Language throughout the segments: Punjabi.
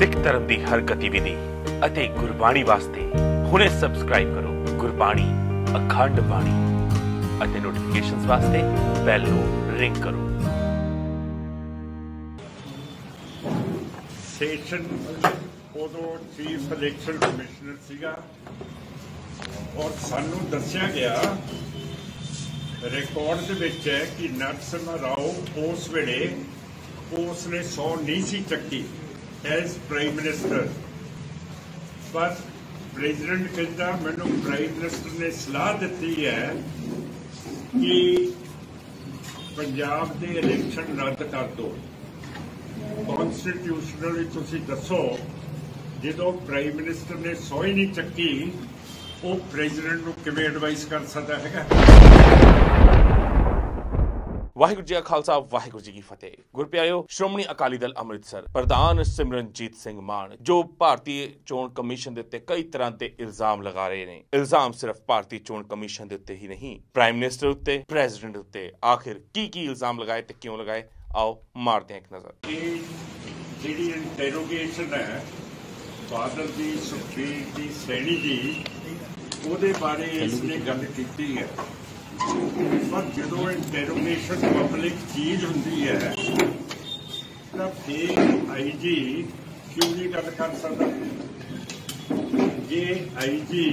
ਸਿੱਖ ਧਰਮ ਦੀ ਹਰ ਗਤੀਵਿਧੀ ਅਤੇ ਗੁਰਬਾਣੀ ਵਾਸਤੇ ਹੁਣੇ ਸਬਸਕ੍ਰਾਈਬ ਕਰੋ ਗੁਰਬਾਣੀ ਅਖੰਡ ਬਾਣੀ ਅਤੇ ਨੋਟੀਫਿਕੇਸ਼ਨਸ ਵਾਸਤੇ ਬੈਲ ਨੂੰ ਰਿੰਗ ਕਰੋ। ਸੈਸ਼ਨ ਉਦੋਂ ਚੀਫ ਇਲੈਕਸ਼ਨ ਕਮਿਸ਼ਨਰ ਸੀਗਾ ਔਰ ਸਾਨੂੰ ਦੱਸਿਆ ਗਿਆ ਰਿਕਾਰਡ ਦੇ ਵਿੱਚ ਹੈ ਕਿ ਨਰਸਿਮਹਾ ਰਾਓ ਉਸ ਵੇਲੇ ਉਸ ਨੇ ਸੌ ਨਹੀਂ ਸੀ ਚੱਕੀ। ਐਸ ਪ੍ਰਾਈਮ ਮਿਨਿਸਟਰ ਪਰ ਪ੍ਰੈਜ਼ੀਡੈਂਟ ਕਹਿੰਦਾ, ਮੈਨੂੰ ਪ੍ਰਾਈਮ ਮਿਨਿਸਟਰ ਨੇ ਸਲਾਹ ਦਿੱਤੀ ਹੈ ਕਿ ਪੰਜਾਬ ਦੇ ਇਲੈਕਸ਼ਨ ਰੱਦ ਕਰ ਦਿਓ। ਕਨਸਟੀਟਿਊਸ਼ਨਲੀ ਤੁਸੀਂ ਦੱਸੋ, ਜਦੋਂ ਪ੍ਰਾਈਮ ਮਿਨਿਸਟਰ ਨੇ ਸੋਈ ਨਹੀਂ ਚੱਕੀ, ਉਹ ਪ੍ਰੈਜ਼ੀਡੈਂਟ ਨੂੰ ਕਿਵੇਂ ਐਡਵਾਈਸ ਕਰ ਸਕਦਾ ਹੈਗਾ? ਵਾਹਿਗੁਰੂ ਜੀ ਕਾ ਖਾਲਸਾ ਵਾਹਿਗੁਰੂ ਜੀ ਕੀ ਫਤਿਹ। ਗੁਰਪਿਆਰਿਓ ਸ਼੍ਰੋਮਣੀ ਅਕਾਲੀ ਦਲ ਅੰਮ੍ਰਿਤਸਰ ਪ੍ਰਧਾਨ ਸਿਮਰਨਜੀਤ ਸਿੰਘ ਮਾਨ ਜੋ ਭਾਰਤੀ ਚੋਣ ਕਮਿਸ਼ਨ ਦੇ ਉੱਤੇ ਕਈ ਤਰ੍ਹਾਂ ਦੇ ਇਲਜ਼ਾਮ ਲਗਾ ਰਹੇ ਨੇ। ਇਲਜ਼ਾਮ ਸਿਰਫ ਭਾਰਤੀ ਚੋਣ ਕਮਿਸ਼ਨ ਦੇ ਉੱਤੇ ਹੀ ਨਹੀਂ ਪ੍ਰਾਈਮ ਮਿਨਿਸਟਰ ਉੱਤੇ ਪ੍ਰੈਜ਼ੀਡੈਂਟ ਉੱਤੇ। ਆਖਿਰ ਕੀ ਕੀ ਇਲਜ਼ਾਮ ਲਗਾਏ ਤੇ ਕਿਉਂ ਲਗਾਏ? ਆਓ ਮਾਰਦੇ ਹਾਂ ਇੱਕ ਨਜ਼ਰ। ਇਹ ਜਿਹੜੀ ਇੰਟਰੋਗੇਸ਼ਨ ਹੈ ਬਾਦਲ ਦੀ ਸੁਖਬੀਰ ਦੀ ਸੈਣੀ ਦੀ ਉਹਦੇ ਬਾਰੇ ਇਸ ਨੇ ਗੱਲ ਕੀਤੀ ਹੈ। ਪਰ ਜਦੋਂ ਇੰਟਰੋਗੇਸ਼ਨ ਪਬਲਿਕ ਚੀਜ਼ ਹੁੰਦੀ ਹੈ, ਤਾਂ ਫਿਰ ਆਈਜੀ ਕਿਉਂ ਨਹੀਂ ਗੱਲ ਕਰ ਸਕਦਾ? ਜੇ ਆਈਜੀ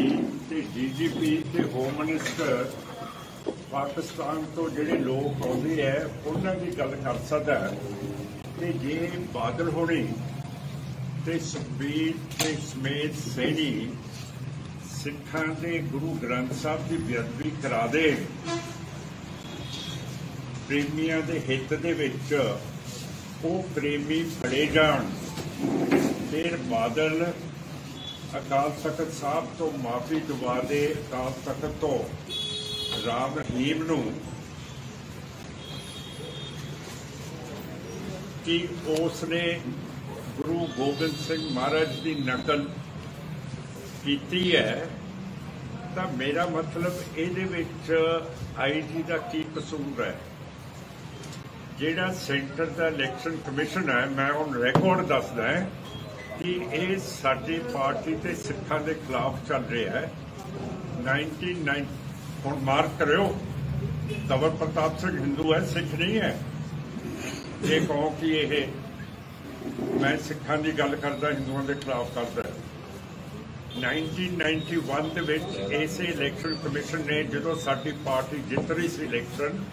ਤੇ ਡੀਜੀਪੀ ਤੇ ਹੋਮ ਮਿਨਿਸਟਰ ਪਾਕਿਸਤਾਨ ਤੋਂ ਜਿਹੜੇ ਲੋਕ ਆਉਂਦੇ ਐ ਉਹਨਾਂ ਦੀ ਗੱਲ ਕਰ ਸਕਦਾ ਤੇ ਜੇ ਬਾਦਲ ਹੋਣੀ ਤੇ ਸੁਖਬੀਰ ਤੇ ਸਮੇਤ ਸੈਣੀ ਸਿੱਖਾਂ ਦੇ ਗੁਰੂ ਗ੍ਰੰਥ ਸਾਹਿਬ ਦੀ ਬੇਅਦਬੀ ਕਰਾ ਦੇ। ਪ੍ਰੇਮੀਆਂ ਦੇ ਹਿੱਤ ਦੇ ਵਿੱਚ ਉਹ ਪ੍ਰੇਮੀ ਫੜੇ ਜਾਣ। ਫਿਰ ਬਾਦਲ ਅਕਾਲ ਤਖਤ ਸਾਹਿਬ ਤੋਂ ਮਾਫੀ ਦਵਾ ਦੇ ਅਕਾਲ ਤਖਤ ਤੋਂ। ਰਾਮ ਰਹੀਮ ਨੂੰ ਕਿ ਉਸ ਨੇ ਗੁਰੂ ਗੋਬਿੰਦ ਸਿੰਘ ਮਹਾਰਾਜ ਦੀ ਨਕਲ ਕੀਤੀ ਹੈ। ਤਾਂ ਮੇਰਾ ਮਤਲਬ ਇਹਦੇ ਵਿੱਚ ਆਈਜੀ ਦਾ ਕੀ ਕਸੂਰ ਹੈ? ਜਿਹੜਾ ਸੈਂਟਰ ਦਾ ਇਲੈਕਸ਼ਨ ਕਮਿਸ਼ਨ ਹੈ, ਮੈਂ ਹੁਣ ਰਿਕਾਰਡ ਦੱਸਦਾ ਹੈ ਕਿ ਇਹ ਸਾਡੀ ਪਾਰਟੀ ਤੇ ਸਿੱਖਾਂ ਦੇ ਖਿਲਾਫ ਚੱਲ ਰਿਹਾ ਹੈ। 1990 ਹੁਣ ਮਾਰਕ ਕਰਿਓ। ਤਵਰ ਪ੍ਰਤਾਪ ਸਿੰਘ ਹਿੰਦੂ ਹੈ, ਸਿੱਖ ਨਹੀਂ ਹੈ। ਇਹ ਕਹੋ ਕਿ ਇਹ ਮੈਂ ਸਿੱਖਾਂ ਦੀ ਗੱਲ ਕਰਦਾ, ਹਿੰਦੂਆਂ ਦੇ ਖਿਲਾਫ ਕਰਦਾ। 1991 ਦੇ ਵਿੱਚ ਇਸੇ ਇਲੈਕਸ਼ਨ ਕਮਿਸ਼ਨ ਨੇ ਜਦੋਂ ਸਾਡੀ ਪਾਰਟੀ ਜਿੱਤ ਰਹੀ ਸੀ ਇਲੈਕਸ਼ਨ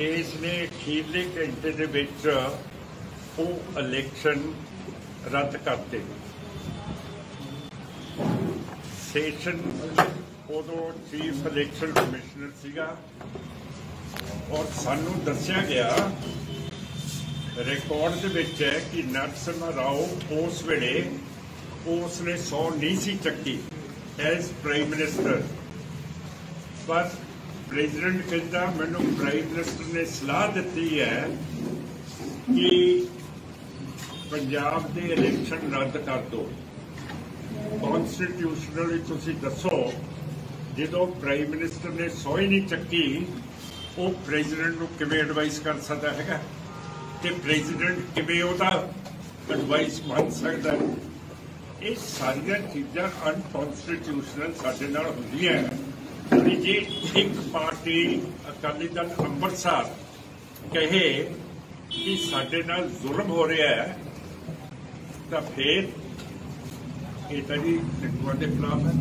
ਇਸ ਨੇ ਅਖੀਰਲੇ ਘੰਟੇ ਦੇ ਵਿੱਚ ਉਹ ਇਲੈਕਸ਼ਨ ਰੱਦ ਕਰਤੇ ਸੈਸ਼ਨ ਉਦੋਂ ਚੀਫ ਇਲੈਕਸ਼ਨ ਕਮਿਸ਼ਨਰ ਸੀਗਾ ਔਰ ਸਾਨੂੰ ਦੱਸਿਆ ਗਿਆ ਰਿਕਾਰਡ ਦੇ ਵਿੱਚ ਹੈ ਕਿ ਨਰਸਿਮਹਾ ਰਾਓ ਉਸ ਵੇਲੇ ਉਸ ਨੇ ਸੌ ਨਹੀਂ ਸੀ ਚੱਕੀ ਐਸ ਪ੍ਰਾਈਮ ਮਿਨਿਸਟਰ ਪਰ ਪ੍ਰੈਜ਼ੀਡੈਂਟ ਕਹਿੰਦਾ, ਮੈਨੂੰ ਪ੍ਰਾਈਮ ਮਿਨਿਸਟਰ ਨੇ ਸਲਾਹ ਦਿੱਤੀ ਹੈ ਕਿ ਪੰਜਾਬ ਦੇ ਇਲੈਕਸ਼ਨ ਰੱਦ ਕਰ ਦਿਓ ਕਨਸਟੀਟਿਊਸ਼ਨਲੀ ਤੁਸੀਂ ਦੱਸੋ, ਜਦੋਂ ਪ੍ਰਾਈਮ ਮਿਨਿਸਟਰ ਨੇ ਸੋਈ ਨਹੀਂ ਚੱਕੀ, ਉਹ ਪ੍ਰੈਜ਼ੀਡੈਂਟ ਨੂੰ ਕਿਵੇਂ ਐਡਵਾਈਸ ਕਰ ਸਕਦਾ ਹੈਗਾ? ਤੇ ਪ੍ਰੈਜ਼ੀਡੈਂਟ ਕਿਵੇਂ ਉਹਦਾ ਐਡਵਾਈਸ ਮੰਨ ਸਕਦਾ ਹੈ? ਇਹ ਸਾਰੀਆਂ ਚੀਜ਼ਾਂ ਅਨਕਨਸਟੀਟਿਊਸ਼ਨਲ ਸਾਡੇ ਨਾਲ ਹੁੰਦੀਆਂ ਵੀ ਜੇ ਇੱਕ ਪਾਰਟੀ ਅਕਾਲੀ ਦਲ ਅੰਮ੍ਰਿਤਸਰ ਕਹੇ ਕਿ ਸਾਡੇ ਨਾਲ ਜ਼ੁਲਮ ਹੋ ਰਿਹਾ ਹੈ, ਤਾਂ ਫਿਰ ਇਹ ਤਾਂ ਜੀ ਸਿੱਖਾਂ ਦੇ ਖਿਲਾਫ ਹੈ।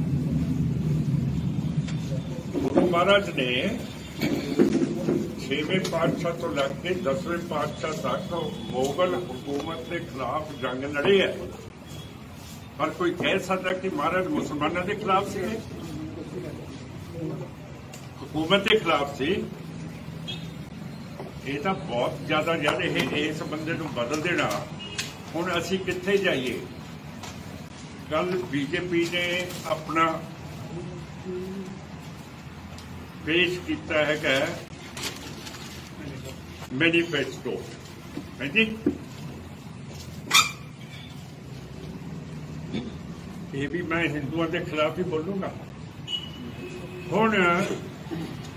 ਗੁਰੂ ਮਹਾਰਾਜ ਨੇ ਛੇਵੇਂ ਪਾਤਸ਼ਾਹ ਤੋਂ ਲੱਗ ਕੇ 10ਵੇਂ ਪਾਤਸ਼ਾਹ ਤੱਕ ਮੁਗਲ ਹਕੂਮਤ ਦੇ ਖਿਲਾਫ ਜੰਗ ਲੜੀ ਹੈ। ਪਰ ਕੋਈ ਕਹਿ ਸਕਦਾ ਕਿ ਮਹਾਰਾਜ ਮੁਸਲਮਾਨਾਂ ਦੇ ਖਿਲਾਫ ਸੀ? ਹਕੂਮਤ ਦੇ ਖਿਲਾਫ ਸੀ? ਇਹ ਤਾਂ ਬਹੁਤ ਜ਼ਿਆਦਾ ਜਦ ਇਹ, ਇਸ ਬੰਦੇ ਨੂੰ ਬਦਲ ਦੇਣਾ। ਹੁਣ ਅਸੀਂ ਕਿੱਥੇ ਜਾਈਏ? ਕੱਲ ਬੀਜੇਪੀ ਨੇ ਆਪਣਾ ਪੇਸ਼ ਕੀਤਾ ਹੈਗਾ ਮੈਨੀਫੈਸਟੋ ਹਾਂਜੀ? ਇਹ ਵੀ ਮੈਂ ਹਿੰਦੂਆਂ ਦੇ ਖਿਲਾਫ ਹੀ ਬੋਲੂੰਗਾ। ਹੁਣ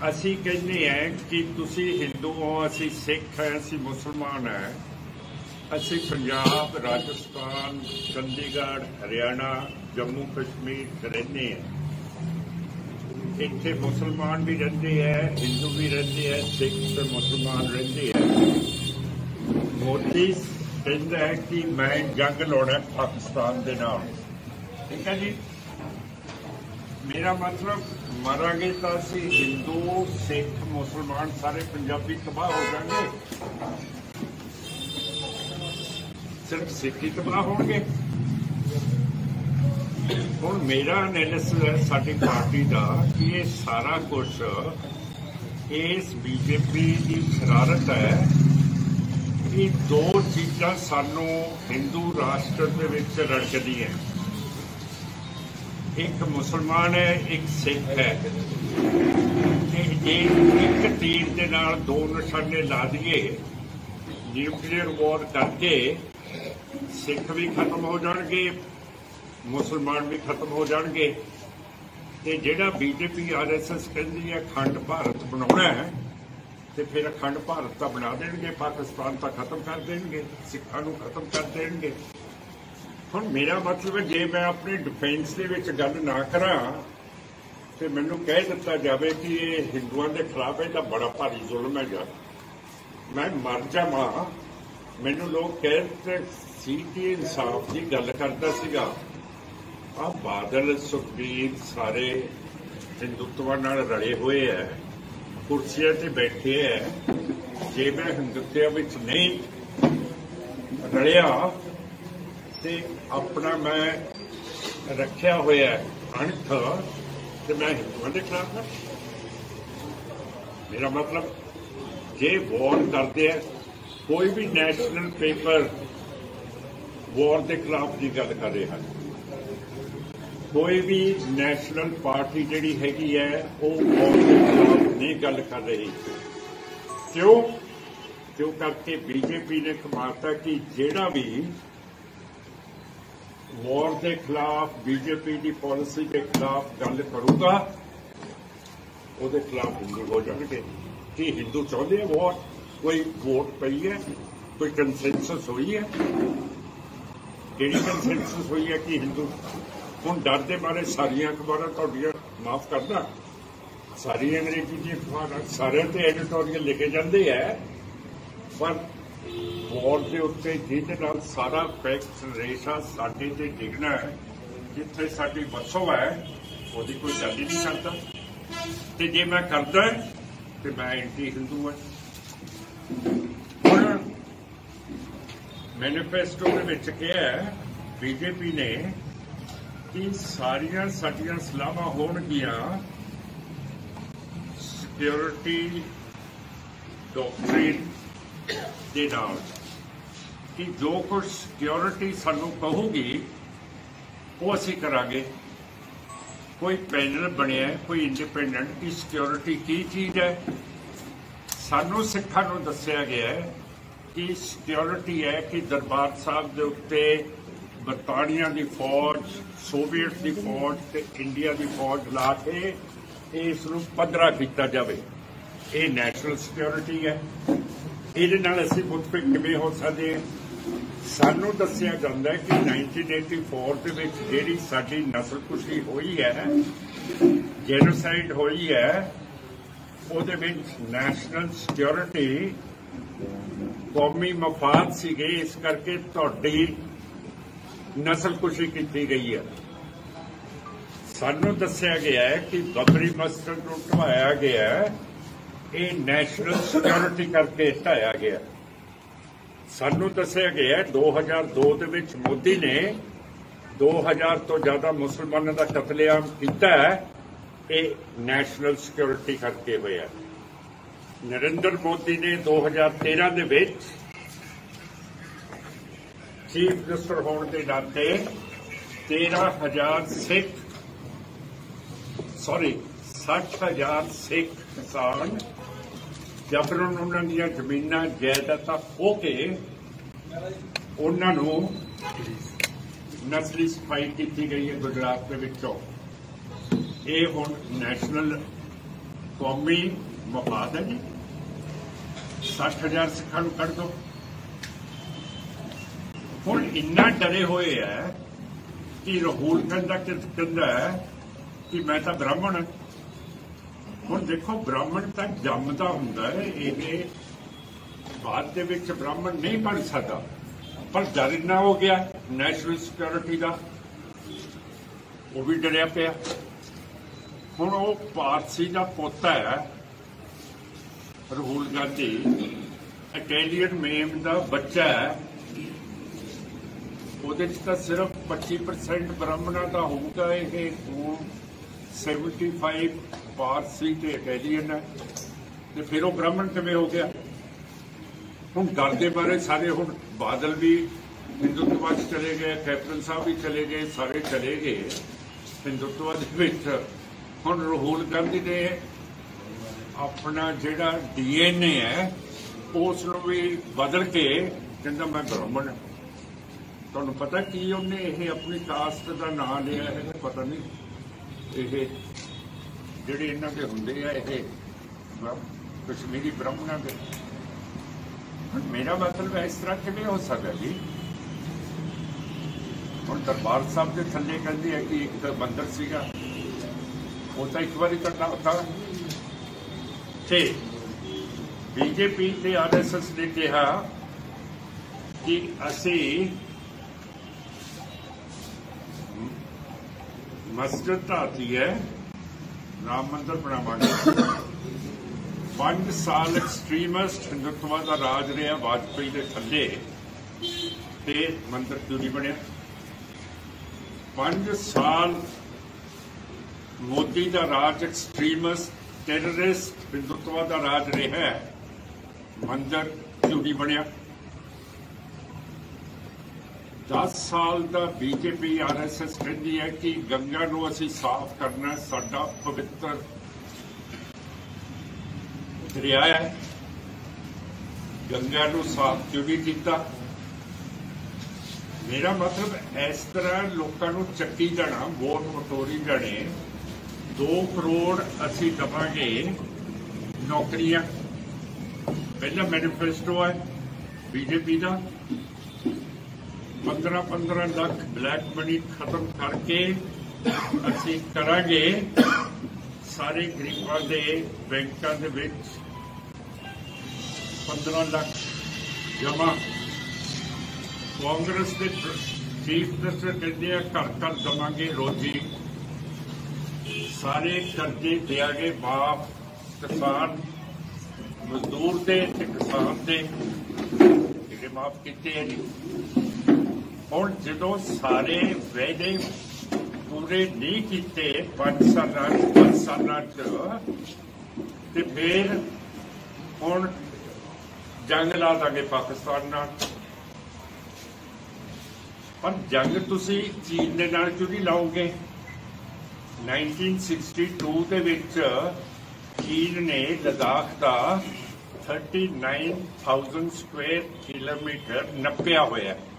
ਅਸੀਂ ਕਹਿੰਦੇ ਆ ਕਿ ਤੁਸੀਂ ਹਿੰਦੂ ਹੋ, ਅਸੀਂ ਸਿੱਖ ਹਾਂ, ਅਸੀਂ ਮੁਸਲਮਾਨ ਹਾਂ। ਅਸੀਂ ਪੰਜਾਬ, ਰਾਜਸਥਾਨ, ਚੰਡੀਗੜ੍ਹ, ਹਰਿਆਣਾ, ਜੰਮੂ ਕਸ਼ਮੀਰ ਰਹਿੰਦੇ ਹਾਂ। ਇੱਥੇ ਮੁਸਲਮਾਨ ਵੀ ਰਹਿੰਦੇ ਹੈ ਹਿੰਦੂ ਵੀ ਰਹਿੰਦੇ ਹੈ ਸਿੱਖ ਤੇ ਮੁਸਲਮਾਨ ਰਹਿੰਦੇ ਹੈ ਮੋਦੀ ਕਹਿੰਦਾ ਹੈ ਕਿ ਮੈਂ ਜੰਗ ਲਾਉਣਾ ਪਾਕਿਸਤਾਨ ਦੇ ਨਾਲ। ਠੀਕ ਹੈ ਜੀ। ਮੇਰਾ ਮਤਲਬ ਮਰਾਂਗੇ ਤਾਂ ਅਸੀਂ ਹਿੰਦੂ, ਸਿੱਖ, ਮੁਸਲਮਾਨ ਸਾਰੇ ਪੰਜਾਬੀ ਤਬਾਹ ਹੋ ਜਾਣਗੇ। ਸਿਰਫ ਸਿੱਖ ਹੀ ਤਬਾਹ ਹੋਣਗੇ। ਹੁਣ ਮੇਰਾ ਐਨਾਲਿਸਿਸ ਹੈ ਸਾਡੀ ਪਾਰਟੀ ਦਾ ਕਿ ਇਹ ਸਾਰਾ ਕੁਝ ਇਸ ਬੀਜੇਪੀ ਦੀ ਸ਼ਰਾਰਤ ਹੈ ਕਿ ਦੋ ਚੀਜ਼ਾਂ ਸਾਨੂੰ ਹਿੰਦੂ ਰਾਸ਼ਟਰ ਦੇ ਵਿੱਚ ਰੜਕਦੀਆਂ। ਇੱਕ ਮੁਸਲਮਾਨ ਹੈ, ਇੱਕ ਸਿੱਖ ਹੈ। ਤੇ ਇਹ ਇੱਕ ਤੀਰ ਦੇ ਨਾਲ ਦੋ ਨਿਸ਼ਾਨੇ ਲਾ ਦਈਏ, ਨਿਊਕਲੀਅਰ ਵਾਰ ਕਰਕੇ ਸਿੱਖ ਵੀ ਖਤਮ ਹੋ ਜਾਣਗੇ, ਮੁਸਲਮਾਨ ਵੀ ਖਤਮ ਹੋ ਜਾਣਗੇ। ਤੇ ਜਿਹੜਾ ਬੀਜੇਪੀ ਆਰਐਸਐਸ ਕਹਿੰਦੀ ਹੈ ਅਖੰਡ ਭਾਰਤ ਬਣਾਉਣਾ ਹੈ, ਤੇ ਫਿਰ ਅਖੰਡ ਭਾਰਤ ਤਾਂ ਬਣਾ ਦੇਣਗੇ, ਪਾਕਿਸਤਾਨ ਤਾਂ ਖਤਮ ਕਰ ਦੇਣਗੇ, ਸਿੱਖਾਂ ਨੂੰ ਖਤਮ ਕਰ ਦੇਣਗੇ। ਹੁਣ ਮੇਰਾ ਮਤਲਬ ਹੈ, ਜੇ ਮੈਂ ਆਪਣੀ ਡਿਫੈਂਸ ਦੇ ਵਿੱਚ ਗੱਲ ਨਾ ਕਰਾਂ, ਤੇ ਮੈਨੂੰ ਕਹਿ ਦਿੱਤਾ ਜਾਵੇ ਕਿ ਇਹ ਹਿੰਦੂਆਂ ਦੇ ਖਿਲਾਫ ਹੈ, ਤਾਂ ਬੜਾ ਭਾਰੀ ਜ਼ੁਲਮ ਹੈਗਾ ਮੈਂ ਮਰ ਜਾਵਾਂ, ਮੈਨੂੰ ਲੋਕ ਕਹਿੰਦੇ ਸੀ ਕਿ ਇਨਸਾਫ ਦੀ ਗੱਲ ਕਰਦਾ ਸੀਗਾ। ਆ ਬਾਦਲ, ਸੁਖਬੀਰ ਸਾਰੇ ਹਿੰਦੂਤਵਾਂ ਨਾਲ ਰਲੇ ਹੋਏ ਐ, ਕੁਰਸੀਆਂ ਤੇ ਬੈਠੇ ਐ। ਜੇ ਮੈਂ ਹਿੰਦੂਤਵ ਵਿੱਚ ਨਹੀਂ ਰਲਿਆ ਤੇ ਆਪਣਾ ਮੈਂ ਰੱਖਿਆ ਹੋਇਆ ਅਣਖ ਤੇ ਮੈਂ ਹਿੰਦੂਆਂ ਦੇ ਖਿਲਾਫ ਹਾਂ। ਮੇਰਾ ਮਤਲਬ, ਜੇ ਵਾਰ ਕਰਦੇ ਆ, ਕੋਈ ਵੀ ਨੈਸ਼ਨਲ ਪੇਪਰ ਵਾਰ ਦੇ ਖਿਲਾਫ ਦੀ ਗੱਲ ਕਰ ਰਿਹਾ। ਹੈ ਕੋਈ ਵੀ ਨੈਸ਼ਨਲ ਪਾਰਟੀ ਜਿਹੜੀ ਹੈਗੀ ਹੈ, ਉਹ ਵਾਰ ਦੇ ਖਿਲਾਫ ਨਹੀਂ ਗੱਲ ਕਰ ਰਹੀ। ਕਿਉਂ? ਕਿਉਂ ਕਰਕੇ ਬੀਜੇਪੀ ਨੇ ਕਮਾਤਾ ਕਿ ਜਿਹੜਾ ਵੀ ਵਾਰ ਦੇ ਖਿਲਾਫ ਬੀਜੇਪੀ ਦੀ ਪਾਲਿਸੀ ਦੇ ਖਿਲਾਫ ਗੱਲ ਕਰੂਗਾ। ਉਹਦੇ ਖਿਲਾਫ ਹਿੰਦੂ ਹੋ ਜਾਣਗੇ। ਕਿ ਹਿੰਦੂ ਚਾਹੁੰਦੇ ਆ ਵਾਰ ਕੋਈ ਵੋਟ ਪਈ ਹੈ? ਕੋਈ ਕੰਸੈਂਸਸ ਹੋਈ ਹੈ? ਕਿਹੜੀ ਕੰਸੈਂਸਸ ਹੋਈ ਹੈ ਕਿ ਹਿੰਦੂ? ਹੁਣ ਡਰ ਦੇ ਬਾਰੇ ਸਾਰੀਆਂ ਅਖਬਾਰਾਂ ਤੁਹਾਡੀਆਂ ਮਾਫ ਕਰਦਾ ਸਾਰੀ ਅੰਗਰੇਜ਼ੀ ਦੀ ਅਖਬਾਰਾਂ ਸਾਰਿਆਂ ਤੇ ਐਡੀਟੋਰੀਅਲ ਲਿਖੇ ਜਾਂਦੇ ਆ। ਪਰ ਵਾਰ ਦੇ ਉੱਤੇ ਜਿਹਦੇ ਨਾਲ ਸਾਰਾ ਫੈਕਟ ਰੇਸ਼ਾ ਸਾਡੇ ਤੇ ਡਿੱਗਣਾ ਹੈ, ਜਿੱਥੇ ਸਾਡੀ ਵਸੋਂ ਹੈ, ਉਹਦੀ ਕੋਈ ਗੱਲ ਨਹੀਂ ਕਰਦਾ। ਤੇ ਜੇ ਮੈਂ ਕਰਦਾ, ਤੇ ਮੈਂ ਐਂਟੀ ਹਿੰਦੂ ਹਾਂ। ਹੁਣ ਮੈਨੀਫੈਸਟੋ ਦੇ ਵਿੱਚ ਕਿਹਾ ਬੀਜੇਪੀ ਨੇ ਕਿ ਸਾਰੀਆਂ ਸਾਡੀਆਂ ਸਲਾਹਾਂ ਹੋਣਗੀਆਂ ਸਿਕਿਉਰਿਟੀ ਡਾਕਟ੍ਰਿਨ ਦੇ ਨਾਲ ਕਿ ਜੋ ਕੁਝ ਸਿਕਿਉਰਿਟੀ ਸਾਨੂੰ ਕਹੂਗੀ, ਉਹ ਅਸੀਂ ਕਰਾਂਗੇ। ਕੋਈ ਪੈਨਲ ਬਣਿਆ ਕੋਈ ਇੰਡੀਪੈਂਡੈਂਟ ਕਿ ਸਿਕਿਉਰਿਟੀ ਕੀ ਚੀਜ਼ ਹੈ? ਸਾਨੂੰ ਸਿੱਖਾਂ ਨੂੰ ਦੱਸਿਆ ਗਿਆ ਹੈ ਕਿ ਸਿਕਿਉਰਿਟੀ ਹੈ ਕਿ ਦਰਬਾਰ ਸਾਹਿਬ ਦੇ ਉੱਤੇ ਬਰਤਾਨੀਆ ਦੀ ਫੌਜ, ਸੋਵੀਅਤ ਦੀ ਫੌਜ ਤੇ ਇੰਡੀਆ ਦੀ ਫੌਜ ਲਾ ਕੇ ਇਸ ਨੂੰ ਪੱਧਰਾ ਕੀਤਾ ਜਾਵੇ। ਇਹ ਨੈਸ਼ਨਲ ਸਿਕਿਉਰਿਟੀ ਹੈ। ਇਹਦੇ ਨਾਲ ਅਸੀਂ ਮੁਤਫਿਕ ਕਿਵੇਂ ਹੋ ਸਕਦੇ ਹਾਂ? ਸਾਨੂੰ ਦੱਸਿਆ ਜਾਂਦਾ ਹੈ ਕਿ 1984 ਦੇ ਵਿੱਚ ਜਿਹੜੀ ਸਾਡੀ ਨਸਲਕੁਸ਼ੀ ਹੋਈ ਹੈ ਜੈਨੋਸਾਈਡ ਹੋਈ ਹੈ, ਉਹਦੇ ਵਿੱਚ ਨੈਸ਼ਨਲ ਸਿਕਿਉਰਿਟੀ ਕੌਮੀ ਮਫਾਦ ਸੀਗੇ, ਇਸ ਕਰਕੇ ਤੁਹਾਡੀ ਨਸਲਕੁਸ਼ੀ ਕੀਤੀ ਗਈ ਹੈ। ਸਾਨੂੰ ਦੱਸਿਆ ਗਿਆ ਹੈ ਕਿ ਬਬਰੀ ਮਸਜਿਦ ਨੂੰ ਢਵਾਇਆ ਗਿਆ ਹੈ। ਇਹ ਨੈਸ਼ਨਲ ਸਿਕਿਉਰਿਟੀ ਕਰਕੇ ਢਾਇਆ ਗਿਆ। ਸਾਨੂੰ ਦੱਸਿਆ ਗਿਆ 2002 ਦੇ ਵਿੱਚ ਮੋਦੀ ਨੇ 2000 ਤੋਂ ਜ਼ਿਆਦਾ ਮੁਸਲਮਾਨਾਂ ਦਾ ਕਤਲੇਆਮ ਕੀਤਾ ਇਹ ਨੈਸ਼ਨਲ ਸਿਕਿਉਰਿਟੀ ਕਰਕੇ ਹੋਇਆ ਨਰਿੰਦਰ ਮੋਦੀ ਨੇ 2013 ਦੇ ਵਿੱਚ ਚੀਫ ਮਿਨਿਸਟਰ ਹੋਣ ਦੇ ਨਾਤੇ 13000 ਸਿੱਖ, ਸੌਰੀ 60000 ਸਿੱਖ ਕਿਸਾਨ ਜਬਰਨ ਉਹਨਾਂ ਦੀਆਂ ਜ਼ਮੀਨਾਂ, ਜਾਇਦਾਦਾਂ ਖੋ ਕੇ ਉਹਨਾਂ ਨੂੰ ਨਸਲੀ ਸਫ਼ਾਈ ਕੀਤੀ ਗਈ ਹੈ ਗੁਜਰਾਤ ਦੇ ਵਿੱਚੋਂ। ਇਹ ਹੁਣ ਨੈਸ਼ਨਲ ਕੌਮੀ ਮਫਾਦ ਹੈ ਜੀ। 60000 ਸਿੱਖਾਂ ਨੂੰ ਕੱਢ ਦੋ ਹੁਣ ਇੰਨਾ ਡਰੇ ਹੋਏ ਹੈ ਕਿ ਰਾਹੁਲ ਕਹਿੰਦਾ ਕਿ ਕਹਿੰਦਾ ਕਿ ਮੈਂ ਤਾਂ ਬ੍ਰਾਹਮਣ ਹਾਂ। ਹੁਣ ਦੇਖੋ ਬ੍ਰਾਹਮਣ ਤਾਂ ਜੰਮਦਾ ਹੁੰਦਾ ਹੈ ਇਹ ਬਾਅਦ ਦੇ ਵਿੱਚ ਬ੍ਰਾਹਮਣ ਨਹੀਂ ਬਣ ਸਕਦਾ। ਪਰ ਡਰ ਇੰਨਾ ਹੋ ਗਿਆ ਨੈਸ਼ਨਲ ਸਿਕਿਉਰਿਟੀ ਦਾ, ਉਹ ਵੀ ਡਰਿਆ ਪਿਆ। ਹੁਣ ਉਹ ਪਾਰਸੀ ਦਾ ਪੋਤਾ ਹੈ, ਰਾਹੁਲ ਗਾਂਧੀ, ਇਟਾਲੀਅਨ ਮੇਮ ਦਾ ਬੱਚਾ ਹੈ। ਉਹਦੇ ਚ ਤਾਂ ਸਿਰਫ 25% ਬ੍ਰਾਹਮਣਾਂ ਦਾ ਹੋਊਗਾ, ਇਹ ਹੁਣ 75 ਪਾਰਸੀ ਤੇ ਇਟਾਲੀਅਨ ਹੈ ਤੇ ਫਿਰ ਉਹ ਬ੍ਰਾਹਮਣ ਕਿਵੇਂ ਹੋ ਗਿਆ? ਹੁਣ ਡਰ ਦੇ ਬਾਰੇ ਸਾਰੇ ਹੁਣ ਬਾਦਲ ਵੀ ਹਿੰਦੂਤਵਾ ਚਲੇ ਗਏ, ਕੈਪਟਨ ਸਾਹਿਬ ਵੀ ਚਲੇ ਗਏ, ਸਾਰੇ ਚਲੇ ਗਏ। ਹਿੰਦੂਤਵਾ ਵਿੱਚ ਹੁਣ ਰਾਹੁਲ ਗਾਂਧੀ ਨੇ ਆਪਣਾ ਜਿਹੜਾ ਡੀਐਨਏ ਹੈ, ਉਸ ਨੂੰ ਵੀ ਬਦਲ ਕੇ ਕਹਿੰਦਾ ਮੈਂ ਬ੍ਰਾਹਮਣ ਹਾਂ। ਤੁਹਾਨੂੰ ਪਤਾ ਕੀ ਉਹਨੇ ਇਹ ਆਪਣੀ ਕਾਸਟ ਦਾ ਨਾਂ ਲਿਆ ਹੈ, ਪਤਾ ਨਹੀਂ। ਇਹ ਜਿਹੜੇ ਇਹਨਾਂ ਦੇ ਹੁੰਦੇ ਆ, ਇਹ ਕਸ਼ਮੀਰੀ ਬ੍ਰਾਹਮਣਾਂ ਦੇ। ਹੁਣ ਮੇਰਾ ਮਤਲਬ ਹੈ, ਇਸ ਤਰ੍ਹਾਂ ਕਿਵੇਂ ਹੋ ਸਕਦਾ ਜੀ? ਹੁਣ ਦਰਬਾਰ ਸਾਹਿਬ ਦੇ ਥੱਲੇ ਕਹਿੰਦੇ ਆ ਕਿ ਇੱਕ ਤਾਂ ਮੰਦਰ ਸੀਗਾ। ਉਹ ਤਾਂ ਇੱਕ ਵਾਰੀ ਕਰਨਾ ਹੁੰਦਾ ਤੇ ਬੀਜੇਪੀ ਤੇ ਆਰਐਸਐਸ ਨੇ ਕਿਹਾ ਕਿ ਅਸੀਂ ਮਸਜਿਦ ਢਾਤੀ ਹੈ, ਰਾਮ ਮੰਦਰ ਬਣਾਵਾਂਗੇ ਪੰਜ ਸਾਲ ਐਕਸਟ੍ਰੀਮਿਸਟ ਹਿੰਦੂਤਵਾ ਦਾ ਰਾਜ ਰਿਹਾ ਵਾਜਪੇਈ ਦੇ ਥੱਲੇ ਤੇ ਮੰਦਰ ਕਿਉਂ ਨਹੀਂ ਬਣਿਆ? ਪੰਜ ਸਾਲ ਮੋਦੀ ਦਾ ਰਾਜ ਐਕਸਟ੍ਰੀਮਿਸਟ ਟੈਰਰਿਸਟ ਹਿੰਦੁਤਵਾ ਦਾ ਰਾਜ ਰਿਹਾ ਮੰਦਰ ਕਿਉਂ ਨਹੀਂ ਬਣਿਆ? 10 ਸਾਲ ਦਾ ਬੀਜੇਪੀ ਆਰਐਸਐਸ ਕਹਿੰਦੀ ਹੈ ਕਿ ਗੰਗਾ ਨੂੰ ਅਸੀਂ ਸਾਫ਼ ਕਰਨਾ ਸਾਡਾ ਪਵਿੱਤਰ ਦਰਿਆ ਹੈ। ਗੰਗਾ ਨੂੰ ਸਾਫ਼ ਕਿਉਂ ਨਹੀਂ ਕੀਤਾ? ਮੇਰਾ ਮਤਲਬ ਇਸ ਤਰ੍ਹਾਂ ਲੋਕਾਂ ਨੂੰ ਚੱਕੀ ਜਾਣਾ ਵੋਟ ਮਟੋਰੀ ਜਾਣੇ 2 ਕਰੋੜ ਅਸੀਂ ਦਵਾਂਗੇ ਨੌਕਰੀਆਂ। ਪਹਿਲਾ ਮੈਨੀਫੈਸਟੋ ਹੈ ਬੀਜੇਪੀ ਦਾ। 15 15 ਲੱਖ ਬਲੈਕ ਮਨੀ ਖਤਮ ਕਰਕੇ ਅਸੀਂ ਕਰਾਂਗੇ ਸਾਰੇ ਗਰੀਬਾਂ ਦੇ ਬੈਂਕਾਂ ਦੇ ਵਿੱਚ 15 ਲੱਖ ਜਮਾ ਕਾਂਗਰਸ ਦੇ ਚੀਫ ਮਿਨਿਸਟਰ ਕਹਿੰਦੇ ਆ, ਘਰ ਘਰ ਦਵਾਂਗੇ ਰੋਜੀ। ਸਾਰੇ ਕਰਜ਼ੇ ਦਿਆਂਗੇ ਮਾਫ, ਕਿਸਾਨ, ਮਜ਼ਦੂਰ ਦੇ ਤੇ ਕਿਸਾਨ ਦੇ। ਜਿਹੜੇ ਮਾਫ ਕੀਤੇ ਆ ਜੀ। ਹੁਣ ਜਦੋਂ ਸਾਰੇ ਵਾਅਦੇ ਪੂਰੇ ਨਹੀਂ ਕੀਤੇ, ਪੰਜ ਸਾਲਾਂ ਪੰਜ ਸਾਲਾਂ ਚ, ਤੇ ਫਿਰ ਹੁਣ ਜੰਗ ਲਾ ਦਾਂਗੇ ਪਾਕਿਸਤਾਨ ਨਾਲ ਪਰ ਜੰਗ ਤੁਸੀਂ ਚੀਨ ਦੇ ਨਾਲ ਕਿਉਂ ਨਹੀਂ ਲਾਓਗੇ 1962 ਦੇ ਵਿੱਚ ਚੀਨ ਨੇ ਲਦਾਖ ਦਾ 39000 ਸਕੁਅਰ ਕਿਲੋਮੀਟਰ ਨੱਪਿਆ ਹੋਇਆ ਹੈ।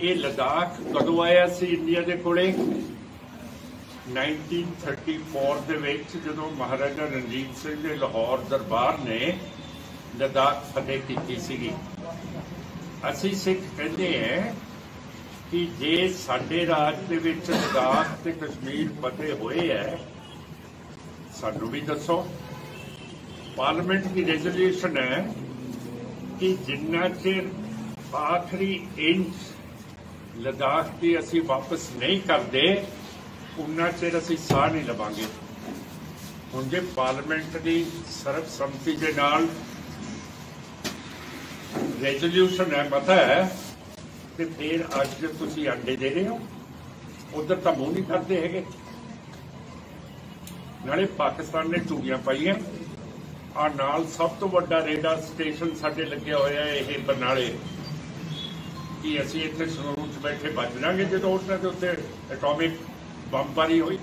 ਇਹ ਲਦਾਖ ਕਦੋਂ ਆਇਆ ਸੀ ਇੰਡੀਆ ਦੇ ਕੋਲੇ? 1934 ਦੇ ਵਿੱਚ ਜਦੋਂ ਮਹਾਰਾਜਾ ਰਣਜੀਤ ਸਿੰਘ ਦੇ ਲਾਹੌਰ ਦਰਬਾਰ ਨੇ ਲਦਾਖ ਫਤਿਹ ਕੀਤੀ ਸੀਗੀ। ਅਸੀਂ ਸਿੱਖ ਕਹਿੰਦੇ ਹਾਂ ਕਿ ਜੇ ਸਾਡੇ ਰਾਜ ਦੇ ਵਿੱਚ ਲਦਾਖ ਤੇ ਕਸ਼ਮੀਰ ਫਤਿਹ ਹੋਏ ਹੈ, ਸਾਨੂੰ ਵੀ ਦੱਸੋ। ਪਾਰਲੀਮੈਂਟ ਦੀ ਰੈਜ਼ੋਲੂਸ਼ਨ ਹੈ ਕਿ ਜਿੰਨਾ ਚਿਰ ਆਖਰੀ ਇੰਚ ਲਦਾਖ ਦੀ ਅਸੀਂ ਵਾਪਸ ਨਹੀਂ ਕਰਦੇ, ਉਨਾ ਚਿਰ ਅਸੀਂ ਸਾਹ ਨਹੀਂ ਲਵਾਂਗੇ। ਹੁਣ ਜੇ ਪਾਰਲੀਮੈਂਟ ਦੀ ਸਰਬਸੰਮਤੀ ਦੇ ਨਾਲ ਰੈਜ਼ੋਲੂਸ਼ਨ ਹੈ, ਪਤਾ ਹੈ, ਤੇ ਫਿਰ ਅੱਜ ਤੁਸੀਂ ਅੰਡੇ ਦੇ ਰਹੇ ਹੋ, ਉਧਰ ਤਾਂ ਮੂੰਹ ਨਹੀਂ ਕਰਦੇ ਹੈਗੇ। ਨਾਲੇ ਪਾਕਿਸਤਾਨ ਨੇ ਚੂੜੀਆਂ ਪਾਈਆਂ। ਆ ਨਾਲ ਸਭ ਤੋਂ ਵੱਡਾ ਰੇਡਾਰ ਸਟੇਸ਼ਨ ਸਾਡੇ ਲੱਗਿਆ ਹੋਇਆ ਇਹ ਬਰਨਾਲੇ। ਕਿ ਅਸੀਂ ਇੱਥੇ ਬੈਠੇ ਬਚ ਜਾਾਂਗੇ ਜਦੋਂ ਉਹਨਾਂ ਦੇ ਉੱਤੇ ਐਟੋਮਿਕ ਬੰਬਾਰੀ ਹੋਈ।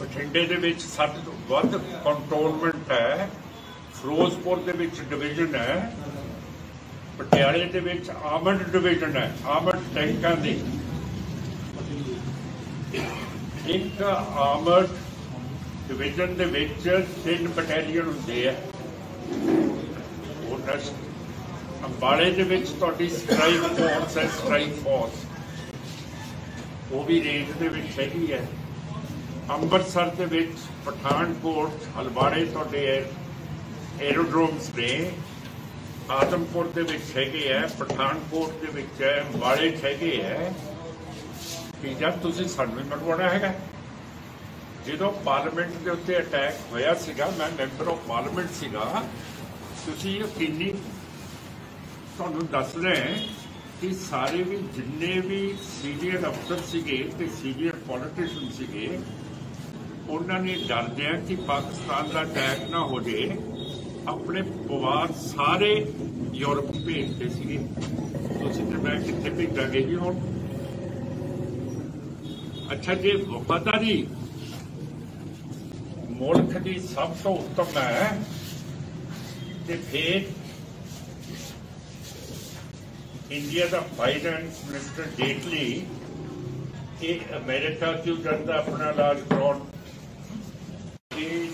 ਬਠਿੰਡੇ ਦੇ ਵਿੱਚ ਸੱਤ ਤੋਂ ਵੱਧ ਕੰਟਰੋਲਮੈਂਟ ਹੈ, ਫਿਰੋਜ਼ਪੁਰ ਦੇ ਵਿੱਚ ਡਿਵੀਜ਼ਨ ਹੈ, ਪਟਿਆਲੇ ਦੇ ਵਿੱਚ ਆਰਮਡ ਡਿਵੀਜ਼ਨ ਹੈ ਆਰਮਡ ਟੈਂਕਾਂ ਦੀ। ਇੱਕ ਆਰਮਡ ਡਿਵੀਜ਼ਨ ਦੇ ਵਿੱਚ ਤਿੰਨ ਬਟਾਲੀਅਨ ਹੁੰਦੇ ਆ। ਉਹਨਾਂ ਅੰਬਾਲੇ ਦੇ ਵਿੱਚ ਤੁਹਾਡੀ ਸਟ੍ਰਾਈਕ ਫੋਰਸ ਹੈ ਸਟ੍ਰਾਈਕ ਫੋਰਸ ਉਹ ਵੀ ਰੇਂਜ ਦੇ ਵਿੱਚ ਹੈਗੀ ਹੈ। ਅੰਮ੍ਰਿਤਸਰ ਦੇ ਵਿੱਚ ਪਠਾਨਕੋਟ, ਹਲਵਾੜੇ ਤੁਹਾਡੇ ਐਰੋਡਰੋਮਸ ਨੇ। ਆਦਮਪੁਰ ਦੇ ਵਿੱਚ ਹੈਗੇ ਹੈ ਪਠਾਨਕੋਟ ਦੇ ਵਿੱਚ ਹੈ ਅੰਬਾਲੇ ਹੈਗੇ ਹੈ ਕਿ ਜਦ ਤੁਸੀਂ ਸਾਨੂੰ ਹੀ ਮਰਵਾਉਣਾ ਹੈਗਾ। ਜਦੋਂ ਪਾਰਲੀਮੈਂਟ ਦੇ ਉੱਤੇ ਅਟੈਕ ਹੋਇਆ ਸੀਗਾ, ਮੈਂ ਮੈਂਬਰ ਆਫ ਪਾਰਲੀਮੈਂਟ ਸੀਗਾ, ਤੁਸੀਂ ਯਕੀਨੀ ਤੁਹਾਨੂੰ ਦੱਸ ਰਹੇ ਕਿ ਸਾਰੇ ਵੀ ਜਿੰਨੇ ਵੀ ਸੀਨੀਅਰ ਅਫਸਰ ਸੀਗੇ ਤੇ ਸੀਨੀਅਰ ਪੋਲੀਟੀਸ਼ੀਅਨ ਸੀਗੇ, ਉਹਨਾਂ ਨੇ ਡਰਦਿਆਂ ਕਿ ਪਾਕਿਸਤਾਨ ਦਾ ਅਟੈਕ ਨਾ ਹੋ ਜੇ। ਆਪਣੇ ਪਰਿਵਾਰ ਸਾਰੇ ਯੂਰਪ ਭੇਜਦੇ ਸੀਗੇ। ਤੁਸੀਂ ਤੇ ਮੈਂ ਕਿੱਥੇ ਭੇਜਾਂਗੇ ਜੀ ਹੁਣ? ਅੱਛਾ, ਜੇ ਵਫਾਦਾਰੀ ਮੁਲਕ ਦੀ ਸਭ ਤੋਂ ਉੱਤਮ ਹੈ, ਤੇ ਫੇਰ ਇੰਡੀਆ ਦਾ ਫਾਈਨੈਂਸ ਮਿਨਿਸਟਰ ਜੇਟਲੀ ਇਹ ਅਮਰੀਕਾ ਕਿਉਂ ਜਾਂਦਾ ਆਪਣਾ ਇਲਾਜ ਕਰਾਉਣ ਇਹ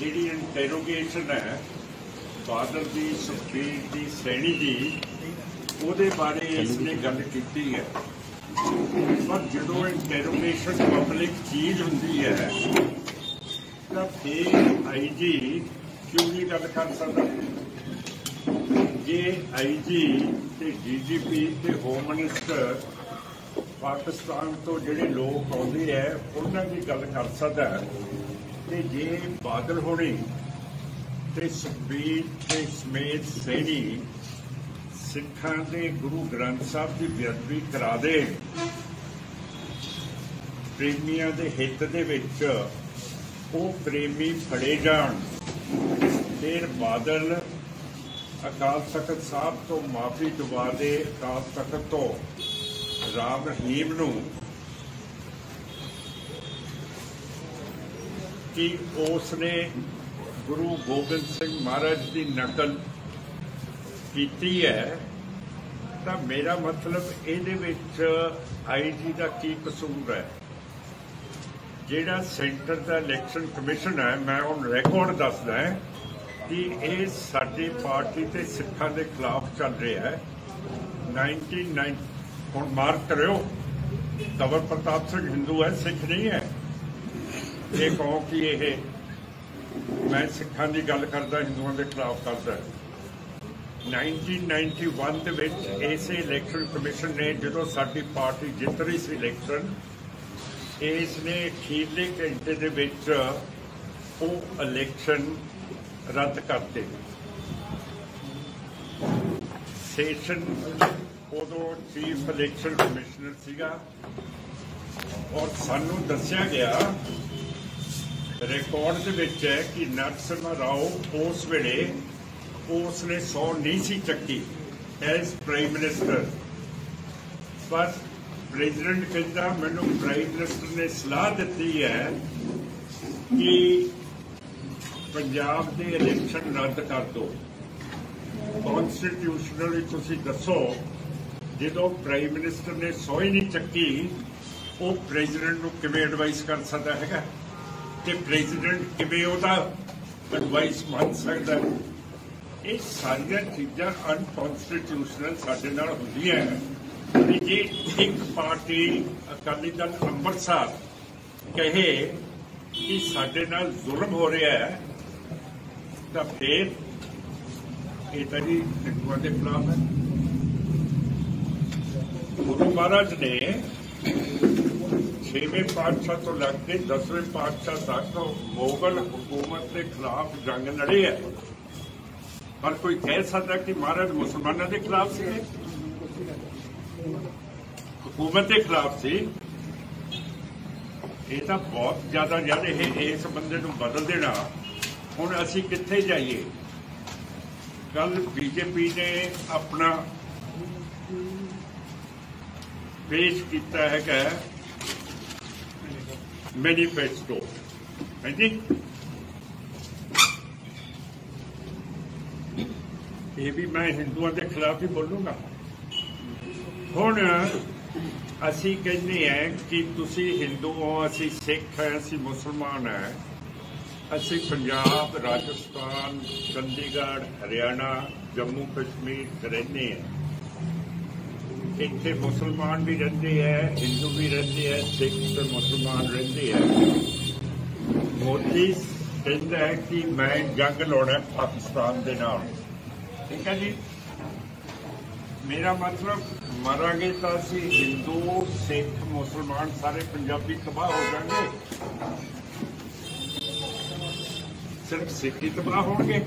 ਜਿਹੜੀ ਇੰਟਰੋਗੇਸ਼ਨ ਹੈ, ਬਾਦਲ ਦੀ, ਸੁਖਬੀਰ ਦੀ, ਸੈਣੀ ਦੀ, ਉਹਦੇ ਬਾਰੇ ਇਸਨੇ ਗੱਲ ਕੀਤੀ ਹੈ। ਪਰ ਜਦੋਂ ਇੰਟਰੋਗੇਸ਼ਨ ਪਬਲਿਕ ਚੀਜ਼ ਹੁੰਦੀ ਹੈ, ਤਾਂ ਫਿਰ ਆਈਜੀ ਕਿਉਂ ਨਹੀਂ ਗੱਲ ਕਰ ਸਕਦਾ? ਜੇ ਆਈਜੀ ਤੇ ਡੀਜੀਪੀ ਤੇ ਹੋਮ ਮਿਨਿਸਟਰ ਪਾਕਿਸਤਾਨ ਤੋਂ ਜਿਹੜੇ ਲੋਕ ਆਉਂਦੇ ਐ ਉਹਨਾਂ ਦੀ ਗੱਲ ਕਰ ਸਕਦਾ ਤੇ ਜੇ ਬਾਦਲ ਹੋਣੀ ਤੇ ਸੁਖਬੀਰ ਤੇ ਸਮੇਤ ਸੈਣੀ ਸਿੱਖਾਂ ਦੇ ਗੁਰੂ ਗ੍ਰੰਥ ਸਾਹਿਬ ਦੀ ਬੇਅਦਬੀ ਕਰਾ ਦੇ, ਪ੍ਰੇਮੀਆਂ ਦੇ ਹਿੱਤ ਦੇ ਵਿੱਚ ਉਹ ਪ੍ਰੇਮੀ ਫੜੇ ਜਾਣ। ਫਿਰ ਬਾਦਲ ਅਕਾਲ ਤਖਤ ਸਾਹਿਬ ਤੋਂ ਮਾਫੀ ਦਵਾ ਦੇ ਅਕਾਲ ਤਖਤ ਤੋਂ ਰਾਮ ਰਹੀਮ ਨੂੰ ਕਿ ਉਸ ਨੇ ਗੁਰੂ ਗੋਬਿੰਦ ਸਿੰਘ ਮਹਾਰਾਜ ਦੀ ਨਕਲ ਕੀਤੀ ਹੈ, ਤਾਂ ਮੇਰਾ ਮਤਲਬ ਇਹਦੇ ਵਿੱਚ ਆਈਜੀ ਦਾ ਕੀ ਕਸੂਰ ਹੈ? ਜਿਹੜਾ ਸੈਂਟਰ ਦਾ ਇਲੈਕਸ਼ਨ ਕਮਿਸ਼ਨ ਹੈ, ਮੈਂ ਹੁਣ ਰੈਕਾਰਡ ਦੱਸਦਾ ਹੈ ਕਿ ਇਹ ਸਾਡੀ ਪਾਰਟੀ ਤੇ ਸਿੱਖਾਂ ਦੇ ਖਿਲਾਫ ਚੱਲ ਰਿਹਾ ਹੈ। 99 ਹੁਣ ਮਾਰਕ ਕਰਿਓ। ਕਵਰ ਪ੍ਰਤਾਪ ਸਿੰਘ ਹਿੰਦੂ ਹੈ, ਸਿੱਖ ਨਹੀਂ ਹੈ। ਇਹ ਕਹੋ ਕਿ ਇਹ ਮੈਂ ਸਿੱਖਾਂ ਦੀ ਗੱਲ ਕਰਦਾ, ਹਿੰਦੂਆਂ ਦੇ ਖਿਲਾਫ ਕਰਦਾ 1991 ਦੇ ਵਿੱਚ ਇਸੇ ਇਲੈਕਸ਼ਨ ਕਮਿਸ਼ਨ ਨੇ, ਜਦੋਂ ਸਾਡੀ ਪਾਰਟੀ ਜਿੱਤ ਰਹੀ ਸੀ ਇਲੈਕਸ਼ਨ ਇਸ ਨੇ ਅਖੀਰਲੇ ਘੰਟੇ ਦੇ ਵਿੱਚ ਉਹ ਇਲੈਕਸ਼ਨ ਰੱਦ ਕਰਤੇ। ਸੈਸ਼ਨ ਉਦੋਂ ਚੀਫ ਇਲੈਕਸ਼ਨ ਕਮਿਸ਼ਨਰ ਸੀਗਾ। ਔਰ ਸਾਨੂੰ ਦੱਸਿਆ ਗਿਆ ਰਿਕਾਰਡ ਦੇ ਵਿੱਚ ਹੈ ਕਿ ਨਰਸਿਮਾ ਰਾਓ ਉਸ ਵੇਲੇ ਉਸ ਨੇ ਸੌ ਨਹੀਂ ਸੀ ਚੱਕੀ ਐਸ ਪ੍ਰਾਈਮ ਮਿਨਿਸਟਰ ਪਰ ਪ੍ਰੈਜ਼ੀਡੈਂਟ ਕਹਿੰਦਾ, ਮੈਨੂੰ ਪ੍ਰਾਈਮ ਮਿਨਿਸਟਰ ਨੇ ਸਲਾਹ ਦਿੱਤੀ ਹੈ ਕਿ ਪੰਜਾਬ ਦੇ ਇਲੈਕਸ਼ਨ ਰੱਦ ਕਰ ਦਿਓ। ਕਨਸਟੀਟਿਊਸ਼ਨਲੀ ਤੁਸੀਂ ਦੱਸੋ, ਜਦੋਂ ਪ੍ਰਾਈਮ ਮਿਨਿਸਟਰ ਨੇ ਸੌ ਨਹੀਂ ਚੱਕੀ, ਉਹ ਪ੍ਰੈਜ਼ੀਡੈਂਟ ਨੂੰ ਕਿਵੇਂ ਐਡਵਾਈਸ ਕਰ ਸਕਦਾ ਹੈਗਾ? ਤੇ ਪ੍ਰੈਜ਼ੀਡੈਂਟ ਕਿਵੇਂ ਉਹਦਾ ਐਡਵਾਈਸ ਮੰਨ ਸਕਦਾ? ਹੈ? ਇਹ ਸਾਰੀਆਂ ਚੀਜ਼ਾਂ ਅਨਕਨਸਟੀਟਿਊਸ਼ਨਲ ਸਾਡੇ ਨਾਲ ਹੁੰਦੀਆਂ ਕਿ ਜੇ ਇੱਕ ਪਾਰਟੀ ਅਕਾਲੀ ਦਲ ਅੰਮ੍ਰਿਤਸਰ ਕਹੇ ਕਿ ਸਾਡੇ ਨਾਲ ਜ਼ੁਲਮ ਹੋ ਰਿਹਾ ਹੈ ਤਾਂ ਫਿਰ ਇਹ ਤਾਂ ਜੀ ਹਿੰਦੂਆਂ ਦੇ ਖਿਲਾਫ ਹੈ। ਗੁਰੂ ਮਹਾਰਾਜ ਨੇ ਛੇਵੇਂ ਪਾਤਸ਼ਾਹ ਤੋਂ ਲੱਗ ਕੇ ਦਸਵੇਂ ਪਾਤਸ਼ਾਹ ਤੱਕ ਮੁਗਲ ਹਕੂਮਤ ਦੇ ਖਿਲਾਫ ਜੰਗ ਲੜੀ ਹੈ। ਪਰ ਕੋਈ ਕਹਿ ਸਕਦਾ ਕਿ ਮਹਾਰਾਜ ਮੁਸਲਮਾਨਾਂ ਦੇ ਖਿਲਾਫ ਸੀ ਹਕੂਮਤ ਦੇ ਖਿਲਾਫ ਸੀ। ਇਹ ਤਾਂ ਬਹੁਤ ਜ਼ਿਆਦਾ ਜਦ ਇਹ ਇਸ ਬੰਦੇ ਨੂੰ ਬਦਲ ਦੇਣਾ। ਹੁਣ ਅਸੀਂ ਕਿੱਥੇ ਜਾਈਏ? ਕੱਲ ਬੀਜੇਪੀ ਨੇ ਆਪਣਾ ਪੇਸ਼ ਕੀਤਾ ਹੈਗਾ ਮੈਨੀਫੈਸਟੋ। ਹਾਂਜੀ? ਇਹ ਵੀ ਮੈਂ ਹਿੰਦੂਆਂ ਦੇ ਖਿਲਾਫ ਹੀ ਬੋਲੂੰਗਾ। ਹੁਣ ਅਸੀਂ ਕਹਿੰਦੇ ਆ ਕਿ ਤੁਸੀਂ ਹਿੰਦੂ ਹੋ ਅਸੀਂ ਸਿੱਖ ਹਾਂ, ਅਸੀਂ ਮੁਸਲਮਾਨ ਹਾਂ। ਅਸੀਂ ਪੰਜਾਬ, ਰਾਜਸਥਾਨ, ਚੰਡੀਗੜ੍ਹ, ਹਰਿਆਣਾ, ਜੰਮੂ ਕਸ਼ਮੀਰ 'ਚ ਰਹਿੰਦੇ ਹਾਂ। ਇੱਥੇ ਮੁਸਲਮਾਨ ਵੀ ਰਹਿੰਦੇ ਹੈ, ਹਿੰਦੂ ਵੀ ਰਹਿੰਦੇ ਹੈ, ਸਿੱਖ ਤੇ ਮੁਸਲਮਾਨ ਰਹਿੰਦੇ ਹੈ। ਮੋਦੀ ਕਹਿੰਦਾ ਹੈ ਕਿ ਮੈਂ ਜੰਗ ਲੜਨਾ ਪਾਕਿਸਤਾਨ ਦੇ ਨਾਲ। ਠੀਕ ਹੈ ਜੀ? ਮੇਰਾ ਮਤਲਬ ਮਰਾਂਗੇ ਤਾਂ ਅਸੀਂ ਹਿੰਦੂ, ਸਿੱਖ, ਮੁਸਲਮਾਨ ਸਾਰੇ ਪੰਜਾਬੀ ਤਬਾਹ ਹੋ ਜਾਣਗੇ। ਸਿਰਫ ਸਿੱਖੀ ਹੀ ਤਬਾਹ ਹੋਣਗੇ?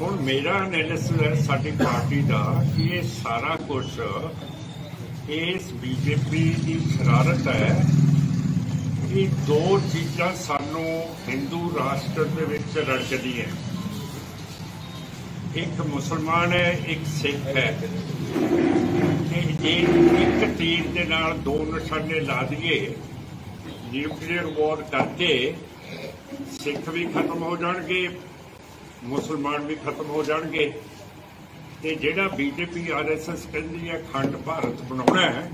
ਹੁਣ ਮੇਰਾ ਐਨਾਲਿਸਿਸ ਹੈ ਸਾਡੀ ਪਾਰਟੀ ਦਾ ਕਿ ਇਹ ਸਾਰਾ ਕੁਝ ਇਸ ਬੀਜੇਪੀ ਦੀ ਸ਼ਰਾਰਤ ਹੈ ਕਿ ਦੋ ਚੀਜ਼ਾਂ ਸਾਨੂੰ ਹਿੰਦੂ ਰਾਸ਼ਟਰ ਦੇ ਵਿੱਚ ਰੜਕਦੀਆਂ ਇੱਕ ਮੁਸਲਮਾਨ ਹੈ, ਇੱਕ ਸਿੱਖ ਹੈ। ਤੇ ਜੇ ਇੱਕ ਤੀਰ ਦੇ ਨਾਲ ਦੋ ਨਿਸ਼ਾਨੇ ਲਾ ਦਈਏ ਨਿਊਕਲੀਅਰ ਵਾਰ ਕਰਕੇ ਸਿੱਖ ਵੀ ਖਤਮ ਹੋ ਜਾਣਗੇ, ਮੁਸਲਮਾਨ ਵੀ ਖਤਮ ਹੋ ਜਾਣਗੇ। ਤੇ ਜਿਹੜਾ ਬੀਜੇਪੀ ਆਰਐਸਐਸ ਕਹਿੰਦੀ ਹੈ, ਖੰਡ ਭਾਰਤ ਬਣਾਉਣਾ ਹੈ,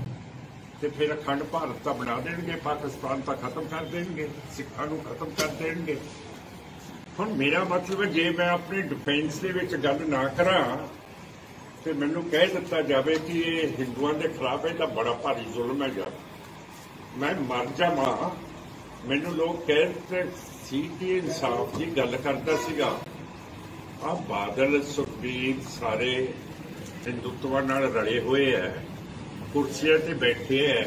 ਤੇ ਫਿਰ ਅਖੰਡ ਭਾਰਤ ਤਾਂ ਬਣਾ ਦੇਣਗੇ, ਪਾਕਿਸਤਾਨ ਤਾਂ ਖਤਮ ਕਰ ਦੇਣਗੇ, ਸਿੱਖਾਂ ਨੂੰ ਖਤਮ ਕਰ ਦੇਣਗੇ। ਹੁਣ ਮੇਰਾ ਮਤਲਬ ਜੇ ਮੈਂ ਆਪਣੀ ਡਿਫੈਂਸ ਦੇ ਵਿੱਚ ਗੱਲ ਨਾ ਕਰਾਂ, ਤੇ ਮੈਨੂੰ ਕਹਿ ਦਿੱਤਾ ਜਾਵੇ ਕਿ ਇਹ ਹਿੰਦੂਆਂ ਦੇ ਖਿਲਾਫ ਹੈ, ਤਾਂ ਬੜਾ ਭਾਰੀ ਜ਼ੁਲਮ ਹੈ ਹੈਗਾ ਮੈਂ ਮਰ ਜਾਵਾਂ ਮੈਨੂੰ ਲੋਕ ਕਹਿੰਦੇ ਸੀ ਕਿ ਇਨਸਾਫ ਦੀ ਗੱਲ ਕਰਦਾ ਸੀਗਾ। ਆ ਬਾਦਲ, ਸੁਖਬੀਰ ਸਾਰੇ ਹਿੰਦੂਤਵਾਂ ਨਾਲ ਰਲੇ ਹੋਏ ਐ। ਕੁਰਸੀਆਂ ਤੇ ਬੈਠੇ ਐ।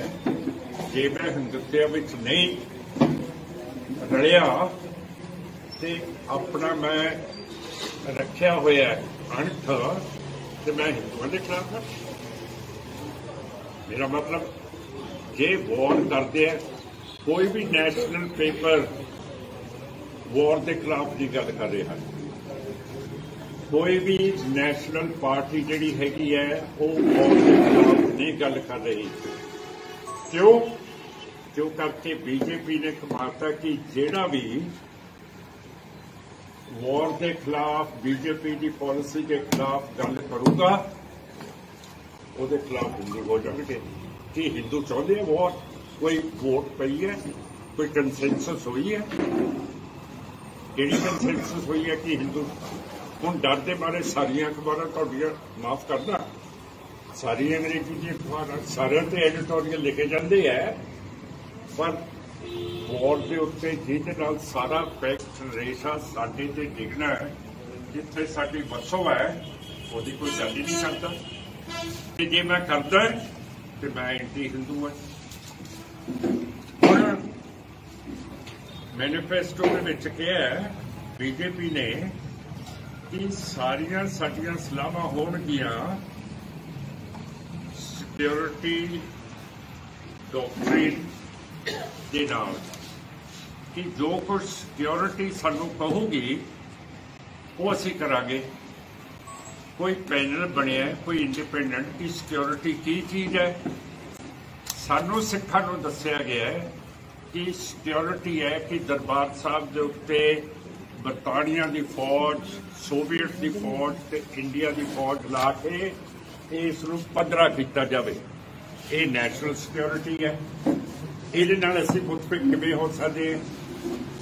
ਜੇ ਮੈਂ ਹਿੰਦੂਤਵ ਵਿੱਚ ਨਹੀਂ ਰਲਿਆ ਤੇ ਆਪਣਾ ਮੈਂ ਰੱਖਿਆ ਹੋਇਆ ਹੈ ਅਣਖ ਤੇ ਮੈਂ ਹਿੰਦੂਆਂ ਦੇ ਖਿਲਾਫ ਮੇਰਾ ਮਤਲਬ, ਜੇ ਵੋਰ ਕਰਦੇ ਆ ਕੋਈ ਵੀ ਨੈਸ਼ਨਲ ਪੇਪਰ ਵਾਰ ਦੇ ਖਿਲਾਫ ਦੀ ਗੱਲ ਕਰ ਰਿਹਾ ਹੈ। ਕੋਈ ਵੀ ਨੈਸ਼ਨਲ ਪਾਰਟੀ ਜਿਹੜੀ ਹੈਗੀ ਹੈ, ਉਹ ਵਾਰ ਦੇ ਖਿਲਾਫ ਨਹੀਂ ਗੱਲ ਕਰ ਰਹੀ। ਕਿਉਂ? ਕਿਉਂ ਕਰਕੇ ਬੀਜੇਪੀ ਨੇ ਕਮਾਤਾ ਕਿ ਜਿਹੜਾ ਵੀ ਵਾਰ ਦੇ ਖਿਲਾਫ ਬੀਜੇਪੀ ਦੀ ਪਾਲਿਸੀ ਦੇ ਖਿਲਾਫ ਗੱਲ ਕਰੂਗਾ, ਉਹਦੇ ਖਿਲਾਫ ਹਿੰਦੂ ਹੋ ਜਾਣਗੇ। ਕਿ ਹਿੰਦੂ ਚਾਹੁੰਦੇ ਆ ਵਾਰ ਕੋਈ ਵੋਟ ਪਈ ਹੈ, ਕੋਈ ਕੰਸੈਂਸਸ ਹੋਈ ਹੈ? ਕਿਹੜੀ ਕੰਸੈਂਸਸ ਹੋਈ ਹੈ ਕਿ ਹਿੰਦੂ? ਹੁਣ ਡਰ ਦੇ ਬਾਰੇ ਸਾਰੀਆਂ ਅਖਬਾਰਾਂ ਤੁਹਾਡੀਆਂ ਮਾਫ ਕਰਦਾ। ਸਾਰੀਆਂ ਅੰਗਰੇਜ਼ੀ ਦੀਆਂ ਅਖਬਾਰਾਂ, ਸਾਰਿਆਂ ਤੇ ਐਡੀਟੋਰੀਅਲ ਲਿਖੇ ਜਾਂਦੇ ਆ। ਪਰ ਬੋਰਡ ਦੇ ਉੱਤੇ ਜਿਹਦੇ ਨਾਲ ਸਾਰਾ ਫੈਕਟ ਰੇਸ਼ਾ ਸਾਡੇ ਤੇ ਡਿੱਗਣਾ ਹੈ, ਜਿੱਥੇ ਸਾਡੀ ਵਸੋਂ ਹੈ, ਉਹਦੀ ਕੋਈ ਗੱਲ ਹੀ ਨਹੀਂ ਕਰਦਾ। ਤੇ ਜੇ ਮੈਂ ਕਰਦਾ, ਤੇ ਮੈਂ ਐਂਟੀ ਹਿੰਦੂ ਹਾਂ। ਹੁਣ ਮੈਨੀਫੈਸਟੋ ਦੇ ਵਿੱਚ ਕਿਹਾ ਬੀਜੇਪੀ ਨੇ ਕਿ ਸਾਰੀਆਂ ਸਾਡੀਆਂ ਸਲਾਹਾਂ ਹੋਣਗੀਆਂ ਸਿਕਿਉਰਿਟੀ ਡਾਕਟਰੀਨ ਦੇ ਨਾਲ ਕਿ ਜੋ ਕੁਝ ਸਿਕਿਉਰਿਟੀ ਸਾਨੂੰ ਕਹੂਗੀ, ਉਹ ਅਸੀਂ ਕਰਾਂਗੇ। ਕੋਈ ਪੈਨਲ ਬਣਿਆ ਕੋਈ ਇੰਡੀਪੈਂਡੈਂਟ ਕਿ ਸਿਕਿਉਰਿਟੀ ਕੀ ਚੀਜ਼ ਹੈ? ਸਾਨੂੰ ਸਿੱਖਾਂ ਨੂੰ ਦੱਸਿਆ ਗਿਆ ਹੈ ਕਿ ਸਿਕਿਉਰਿਟੀ ਹੈ ਕਿ ਦਰਬਾਰ ਸਾਹਿਬ ਦੇ ਉੱਤੇ ਬਰਤਾਨੀਆ ਦੀ ਫੌਜ, ਸੋਵੀਅਤ ਦੀ ਫੌਜ ਤੇ ਇੰਡੀਆ ਦੀ ਫੌਜ ਲਾ ਕੇ ਇਸ ਨੂੰ ਪੱਧਰਾ ਕੀਤਾ ਜਾਵੇ ਇਹ ਨੈਸ਼ਨਲ ਸਿਕਿਉਰਿਟੀ ਹੈ ਇਹਦੇ ਨਾਲ ਅਸੀਂ ਮੁਤਫਿਕ ਕਿਵੇਂ ਹੋ ਸਕਦੇ ਹਾਂ?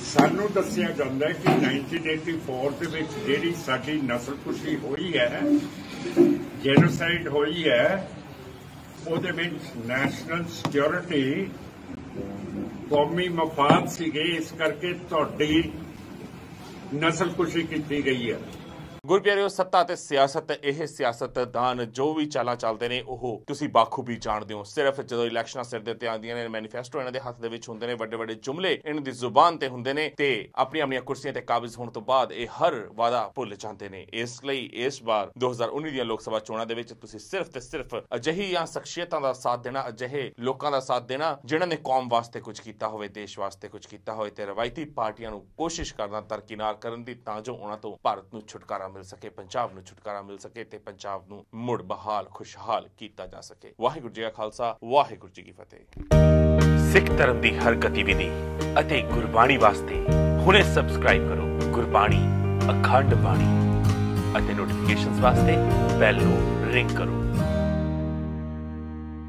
ਸਾਨੂੰ ਦੱਸਿਆ ਜਾਂਦਾ ਹੈ ਕਿ 1984 ਦੇ ਵਿੱਚ ਜਿਹੜੀ ਸਾਡੀ ਨਸਲਕੁਸ਼ੀ ਹੋਈ ਹੈ ਜੈਨੋਸਾਈਡ ਹੋਈ ਹੈ ਉਹਦੇ ਵਿੱਚ ਨੈਸ਼ਨਲ ਸਿਕਿਉਰਿਟੀ ਕੌਮੀ ਮਫਾਦ ਸੀਗੇ ਇਸ ਕਰਕੇ ਤੁਹਾਡੀ ਨਸਲਕੁਸ਼ੀ ਕੀਤੀ ਗਈ ਹੈ। ਗੁਰਪਿਆਰਿਓ, ਸੱਤਾ ਤੇ ਸਿਆਸਤ, ਇਹ ਸਿਆਸਤਦਾਨ ਜੋ ਵੀ ਚਾਲਾਂ ਚੱਲਦੇ ਨੇ, ਉਹ ਤੁਸੀਂ ਬਾਖੂਬੀ ਜਾਣਦੇ ਹੋ। ਸਿਰਫ ਜਦੋਂ ਇਲੈਕਸ਼ਨਾਂ ਸਿਰ ਦੇ ਉੱਤੇ ਆਉਂਦੀਆਂ ਨੇ, ਮੈਨੀਫੈਸਟੋ ਇਹਨਾਂ ਦੇ ਹੱਥ ਦੇ ਵਿੱਚ ਹੁੰਦੇ ਨੇ, ਵੱਡੇ ਵੱਡੇ ਜੁਮਲੇ ਇਹਨਾਂ ਦੀ ਜ਼ੁਬਾਨ ਤੇ ਹੁੰਦੇ ਨੇ ਤੇ ਆਪਣੀਆਂ ਆਪਣੀਆਂ ਕੁਰਸੀਆਂ ਤੇ ਕਾਬਜ਼ ਹੋਣ ਤੋਂ ਬਾਅਦ ਇਹ ਹਰ ਵਾਦਾ ਭੁੱਲ ਜਾਂਦੇ ਨੇ। ਇਸ ਲਈ ਇਸ ਵਾਰ 2019 ਦੀਆਂ ਲੋਕ ਸਭਾ ਚੋਣਾਂ ਦੇ ਵਿੱਚ ਤੁਸੀਂ ਸਿਰਫ ਤੇ ਸਿਰਫ ਅਜਿਹੀਆਂ ਸ਼ਖਸੀਅਤਾਂ ਦਾ ਸਾਥ ਦੇਣਾ, ਅਜਿਹੇ ਲੋਕਾਂ ਦਾ ਸਾਥ ਦੇਣਾ, ਜਿਨ੍ਹਾਂ ਨੇ ਕੌਮ ਵਾਸਤੇ ਕੁਝ ਕੀਤਾ ਹੋਵੇ, ਦੇਸ਼ ਵਾਸਤੇ ਕੁਝ ਕੀਤਾ ਹੋਵੇ ਤੇ ਰਵਾਇਤੀ ਪਾਰਟੀਆਂ ਨੂੰ ਕੋਸ਼ਿਸ਼ ਕਰਨਾ, ਤਰਕੀਨਾਰ ਕਰਨ ਦੀ ਤਾਂ ਜੋ ਉਹਨਾਂ ਤੋਂ ਭਾਰਤ ਨੂੰ ਛੁਟਕਾਰਾ ਮਿਲ ਸਕੇ, ਪੰਜਾਬ ਨੂੰ ਛੁਟਕਾਰਾ ਮਿਲ ਸਕੇ ਤੇ ਪੰਜਾਬ ਨੂੰ ਮੁੜ ਬਹਾਲ, ਖੁਸ਼ਹਾਲ ਕੀਤਾ ਜਾ ਸਕੇ। ਵਾਹਿਗੁਰੂ ਜੀ ਕਾ ਖਾਲਸਾ, ਵਾਹਿਗੁਰੂ ਜੀ ਕੀ ਫਤਿਹ। ਸਿੱਖ ਧਰਮ ਦੀ ਹਰ ਗਤੀਵਿਧੀ ਅਤੇ ਗੁਰਬਾਣੀ ਵਾਸਤੇ ਹੁਣੇ ਸਬਸਕ੍ਰਾਈਬ ਕਰੋ ਗੁਰਬਾਣੀ, ਅਖੰਡ ਬਾਣੀ ਅਤੇ ਨੋਟੀਫਿਕੇਸ਼ਨਸ ਵਾਸਤੇ ਬੈਲ ਨੂੰ ਰਿੰਗ ਕਰੋ।